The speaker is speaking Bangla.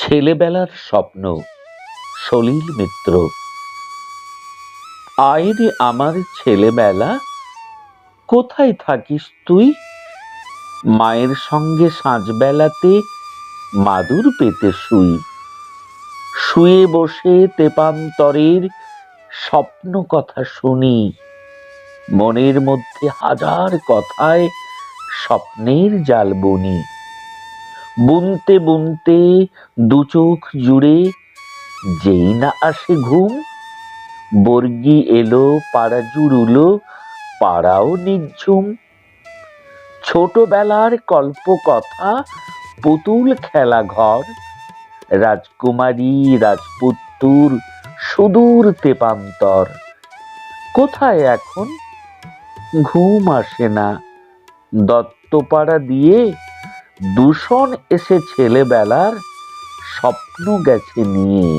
ছেলেবেলার স্বপ্ন, সলিল মিত্র। আয় রে আমার ছেলেবেলা, কোথায় থাকিস তুই? মায়ের সঙ্গে সাঁঝবেলাতে মাদুর পেতে শুই। শুয়ে বসে তেপান্তরের স্বপ্ন কথা শুনি। মনের মধ্যে হাজার কথায় স্বপ্নের জাল বুনি। বুনতে বুনতে দু চোখ জুড়ে যেই না আসে ঘুম, বর্গি এলো, পাড়া জুড়ুলো, পাড়াও নিঝুম ছোটবেলার কল্প কথা পুতুল খেলা ঘর, রাজকুমারী, রাজপুত্তুর, সুদূর তেপান্তর। কোথায় এখন? ঘুম আসে না। দত্তপাড়া দিয়ে দূষণ এসে ছেলেবেলার স্বপ্ন গেছে নিয়ে।